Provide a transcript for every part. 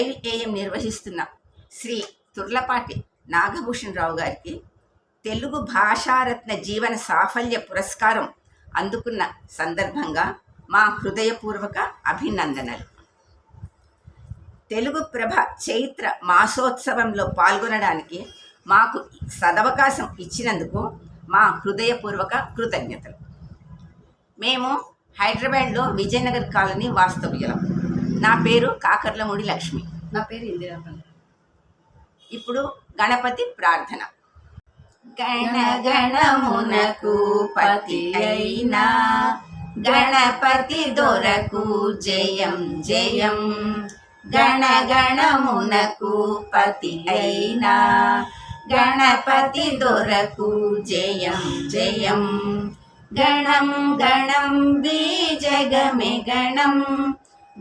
Channel AM నిర్వహిస్తున్న శ్రీ తుర్లపాటి నాగభూషణ్ రావు గారికి తెలుగు భాషారత్న జీవన సాఫల్య పురస్కారం అందుకున్న సందర్భంగా మా హృదయపూర్వక అభినందనలు. తెలుగు ప్రభ చైత్ర మాసోత్సవంలో పాల్గొనడానికి మాకు సదవకాశం ఇచ్చినందుకు మా హృదయపూర్వక కృతజ్ఞతలు. మేము హైదరాబాద్లో విజయనగర్ కాలనీ వాస్తవ్యులం. నా పేరు కాకర్లమూడి లక్ష్మి. నా పేరు ఇందిరాపల్లి ఇప్పుడు గణపతి ప్రార్థన. గణ గణమునకు పతి అయినా గణపతి దొరకు జయం జయం. గణ గణమునకు పతి అయినా గణపతి దొరకు జయం జయం. గణం గణం బీజగమే గణం.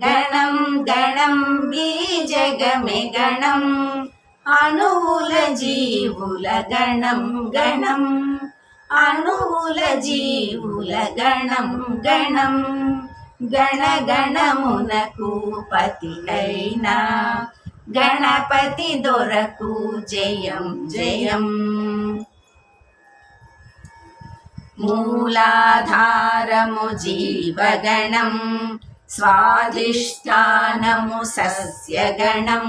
గణం గణం బీజగమే గణం. అణువుల జీవుల గణం గణం. అణువుల జీవుల గణం గణం. గణగణమునకు పతి అయినా. గణపతి దొరకు జయం జయం. మూలాధారము జీవగణం. स्वाधिष्ठानमु सस्यगणं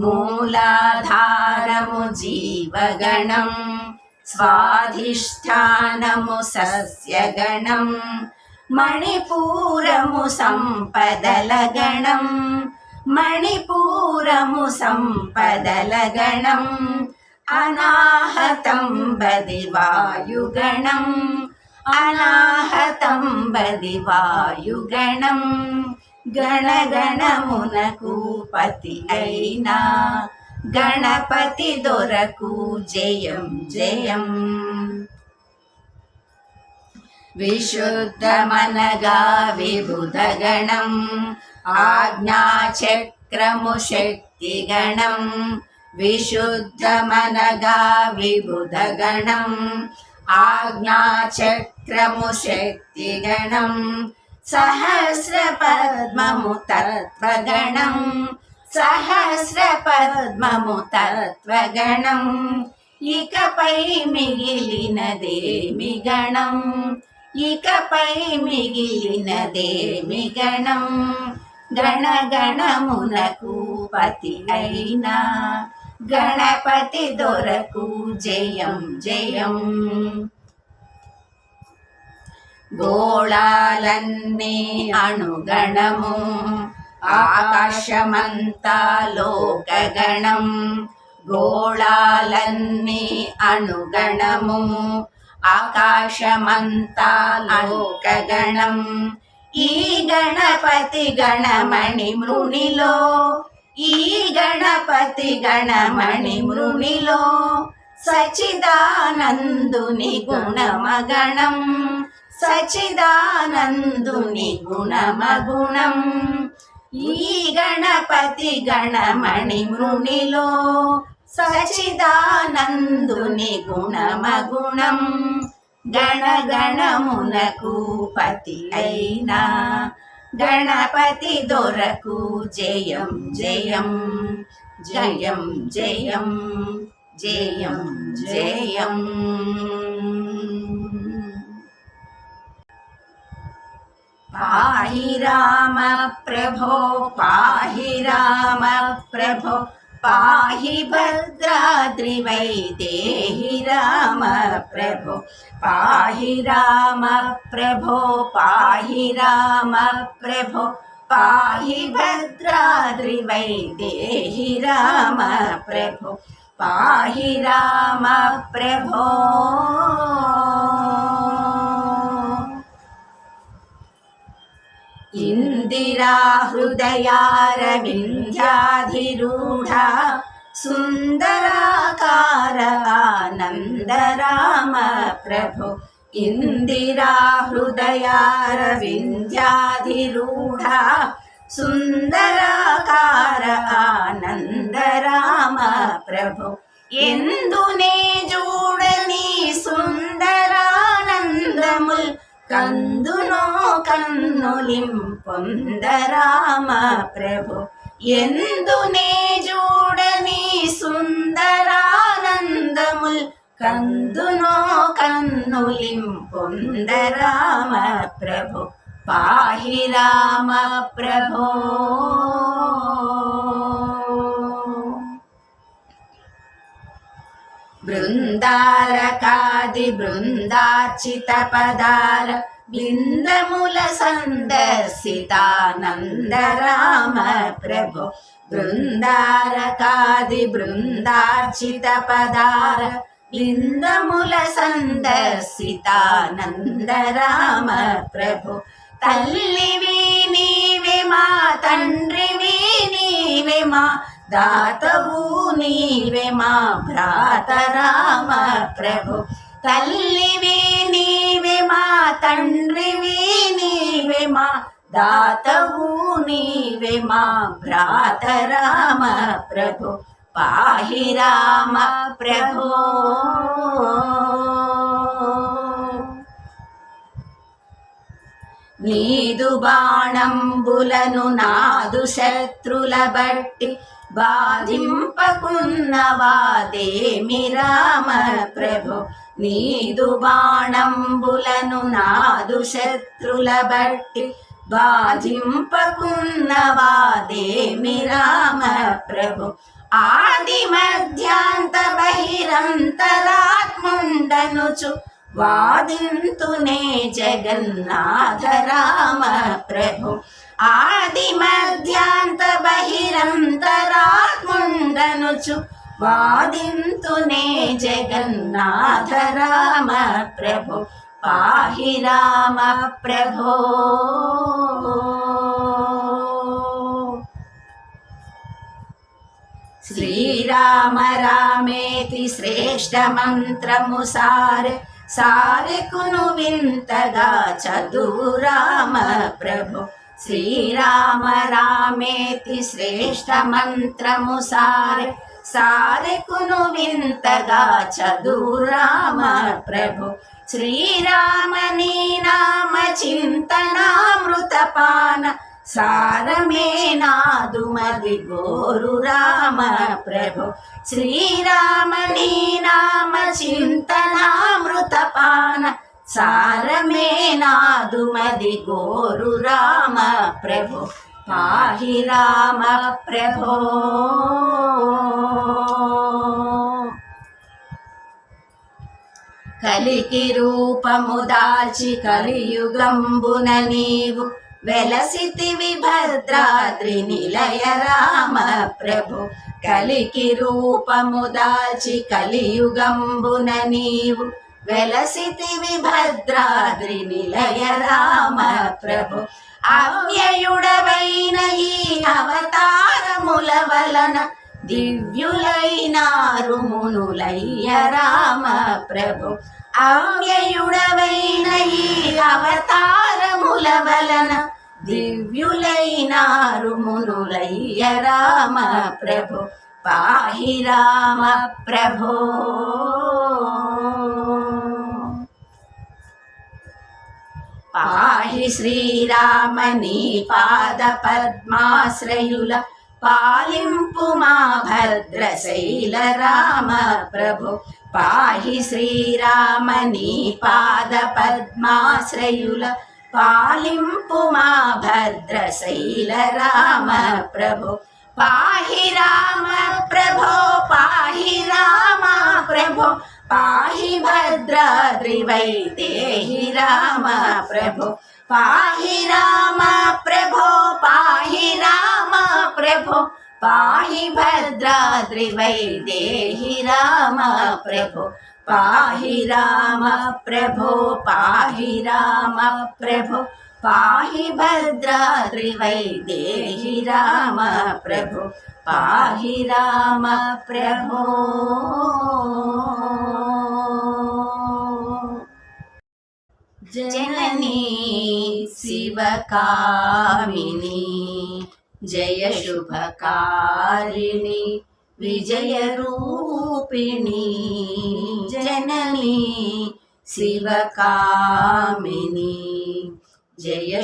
मूलाधारमु जीवगणम् स्वाधिष्ठानमु सस्यगणं मणिपूरमु सम्पदलगणम् मणिपूरमु सम्पदलगणम् अनाहतं बदिवायुगणम् అనాహతం బది వాయుగణం. అనాహతం గణగణమునకు పతి అయినా గణపతి దొరకు జయం జయం. విశుద్ధమనగా విబుధగణం ఆజ్ఞాచక్రము శక్తిగణం. విశుద్ధమనగా విబుధగణం ఆజ్ఞాచక్ర శక్తిగణం సహస్ర పద్మము తత్వగణం సహస్ర పద్మము తత్వగణం ఇకపై మిగిలినదేమి గణం ఇకపై మిగిలినదేమి గణం గణగణమునకు పతి అయినా గణపతి దొరకు జయం జయం గోళాలన్నీ అణుగణము. ఆకాశమంతా లోకగణం. గోళాలన్నీ అణుగణము. ఆకాశమంతా లోకగణం. ఈ గణపతి గణమణి మృణిలో ఈ గణపతి గణమణి మృణిలో సచిదానందుని గుణమగణం. సచిదానందుని గుణమగుణం. ఈ గణపతి గణమణి మృణిలో సచిదానందుని గుణమగుణం. గణగణమునకు పతి అయినా గణపతి దొరకు జయం జయం. జయం జయం జయం జయం. పాహి రామ ప్రభో పాహి రామ ప్రభో. పాహి భద్రాద్రివై దేహి రామ ప్రభో. పాహి రామ ప్రభో పాహి రామ ప్రభో. పాహి భద్రాద్రివై దేహి రామ ప్రభో. పాహి రామ ప్రభో. ఇందిరా హృదయారవింధ్యాధిరూఢ సుందరాకార ఆనంద రామ ప్రభు ఇందిరా హృదయారవింద్యాధిరూఢ సుందరాకార ఆనంద రామ ప్రభు ఎందునే చూడని సుందరానందముల్ కందునో కన్నులింపొందరామ ప్రభు. ఎందునే చూడని సుందరానందముల్ కందునో కన్నులింపొందరామ ప్రభు. పాహి రామ ప్రభో. బృందారకాది బృందార్చిత పదార బిందముల సందర్శితానందరామ ప్రభు. బృందారకాది బృందార్చిత పదార బిందముల సందర్శితానందరామ ప్రభు. తల్లివి నీవి మా తండ్రివి నీవి మా దాతవు నీవే మా భ్రాత రామ ప్రభు. తల్లివి నీవే మా తండ్రివి నీవే మా దాతవు నీవే మా భ్రాత రామ ప్రభు. పాహి రామ ప్రభు. నీదు బాణంబులను నాదు శత్రుల బట్టి బాధింపకున్నవాదేమి రామ ప్రభు. నీదు బాణంబులను నాదు శత్రుల బట్టి బాధింపకున్నవాదేమి రామ ప్రభు. ఆది మధ్యాంత బహిరంతరాత్ముండనుచు వాదింతునే జగన్నాథ రామ ప్రభు. ఆది మధ్యాంత బహిరంతరాత్ముండనుచు వాదింతునే జగన్నాథ రామ ప్రభు పాహి రామ ప్రభో శ్రీరామ రామేతి శ్రేష్ఠ మంత్రము సార సారెకును వింతగా చదువు రామ ప్రభు శ్రీరామ రామేతి శ్రేష్ట మంత్రము సారె సారెకును వింతగా చదువు రామ ప్రభు. శ్రీరామ నీ నామ చింతనామృతపాన సారమే నాదుమది గోరు రామ ప్రభు. శ్రీరామ నీ నామ చింతనామృతపాన సారమే నాదు మది గోరు రామ ప్రభు. పాహి రామ ప్రభో. కలికి రూపము దాల్చి కలియుగంబున నీవు వెలసితివి భద్రాద్రి నిలయ రామ ప్రభు. కలికి రూపము దాల్చి కలియుగంబున నీవు వెలసితివి భద్రాద్రి నిలయ రామ ప్రభు. అవ్యయుడవైన ఈ అవతారముల వలన దివ్యులైనారు మునులయ్య రామ ప్రభు. అవ్యయుడవైన ఈ అవతారముల వలన దివ్యులైనారు మునులయ్య రామ ప్రభు. పాహి రామ ప్రభో. పాహి శ్రీరామని పాద పద్మాశ్రయుల పాలింపు మా భద్రశైల రామ ప్రభు. పాహి శ్రీరామని పాద పద్మాశ్రయుల పాలింపు మా భద్రశైల రామ ప్రభు. పాహి రామ ప్రభో పాహి రామ ప్రభో. పాహి భద్రాద్రి వైదేహి రామ ప్రభు. పాహి రామ ప్రభో పాహి రామ ప్రభో. పాహి భద్రాద్రి వైదేహి రామ ప్రభు. పాహి రామ ప్రభో పాహి రామ ప్రభు. పాహి భద్రాద్రి వైదేహి రామ ప్రభు. పాహి రామ ప్రభో. జననీ శివకామిని జయ శుభకారిణి విజయ రూపిణి జననీ శివకామిని జయ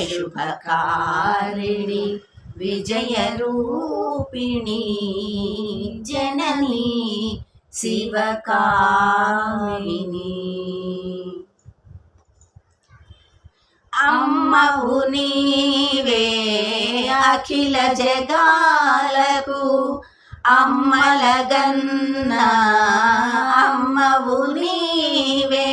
శుభకారిణి విజయ శివకామిని అమ్మవు నీవే అఖిల జగాలకు అమ్మలగన్న అమ్మవు నీవే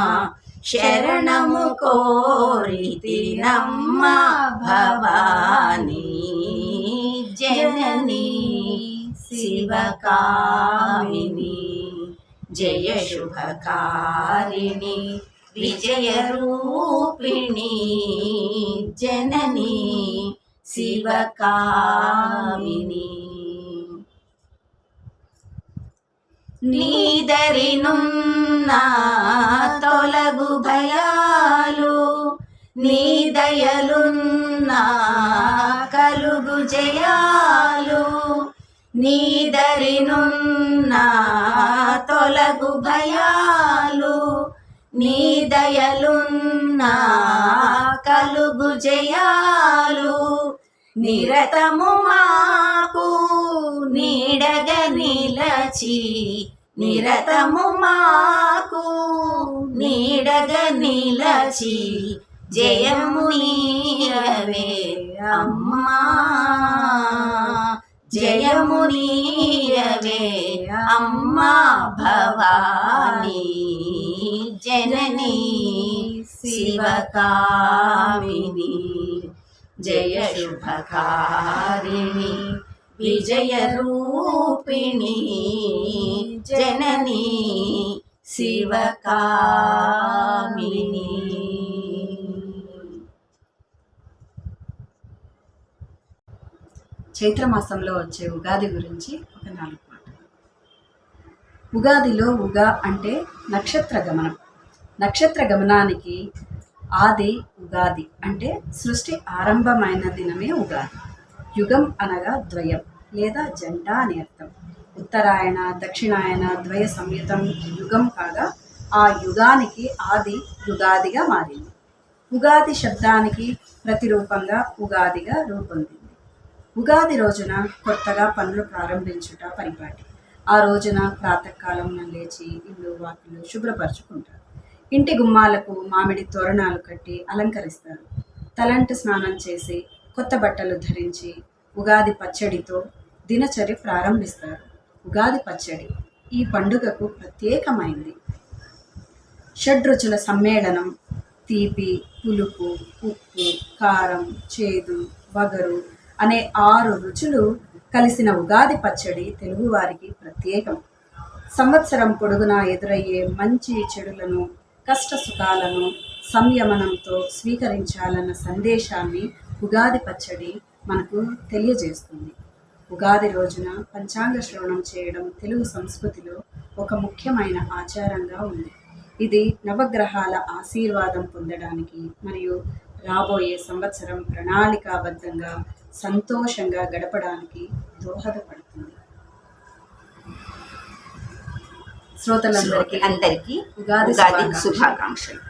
శరణము కోరితి నమ్మ భవానీ. జననీ శివకామిని. జయ శుభకారిణి విజయ రూపిణి. జననీ శివకామిని. నీదరినున్నా నీ దయలున్నా కలుగు జయాలు నీదరినున్న తొలగు భయాలు నీ దయలున్నా కలుగు జయాలు నిరతము మాకు నీడగ నిలచి నిరతము మాకు నీడగ నిలచి జయము నీరవే అమ్మా. జయము నీరవే అమ్మా భవానీ. జననీ శివకామిని జయ శుభకారిణి విజయరూపిణి జననీ శివకామిని. చైత్రమాసంలో వచ్చే ఉగాది గురించి ఒక నాలుగు మాటలు. ఉగాదిలో ఉగా అంటే నక్షత్ర గమనం. నక్షత్ర గమనానికి ఆది ఉగాది అంటే సృష్టి ఆరంభమైన దినమే ఉగాది. యుగం అనగా ద్వయం లేదా జంట అని అర్థం. ఉత్తరాయణ దక్షిణాయన ద్వయ సంయుతం యుగం కాగా ఆ యుగానికి ఆది యుగాదిగా మారింది. ఉగాది శబ్దానికి ప్రతిరూపంగా ఉగాదిగా రూపొందింది. ఉగాది రోజున కొత్తగా పనులు ప్రారంభించుట పరిపాటి. ఆ రోజున ప్రాతకాలం లేచి ఇల్లు వాకిలు శుభ్రపరచుకుంటారు. ఇంటి గుమ్మాలకు మామిడి తోరణాలు కట్టి అలంకరిస్తారు. తలంటు స్నానం చేసి కొత్త బట్టలు ధరించి ఉగాది పచ్చడితో దినచర్య ప్రారంభిస్తారు. ఉగాది పచ్చడి ఈ పండుగకు ప్రత్యేకమైంది. షడ్రుచుల సమ్మేళనం తీపి పులుపు ఉప్పు కారం చేదు వగరు అనే ఆరు రుచులు కలిసిన ఉగాది పచ్చడి తెలుగువారికి ప్రత్యేకం. సంవత్సరం పొడుగునా ఎదురయ్యే మంచి చెడులను కష్ట సుఖాలను సంయమనంతో స్వీకరించాలన్న సందేశాన్ని ఉగాది పచ్చడి మనకు తెలియజేస్తుంది. ఉగాది రోజున పంచాంగ శ్రవణం చేయడం తెలుగు సంస్కృతిలో ఒక ముఖ్యమైన ఆచారంగా ఉంది. ఇది నవగ్రహాల ఆశీర్వాదం పొందడానికి మరియు రాబోయే సంవత్సరం ప్రణాళికాబద్ధంగా సంతోషంగా గడపడానికి దోహదపడుతుంది. శ్రోతలందరికీ అందరికీ ఉగాది శుభాకాంక్షలు.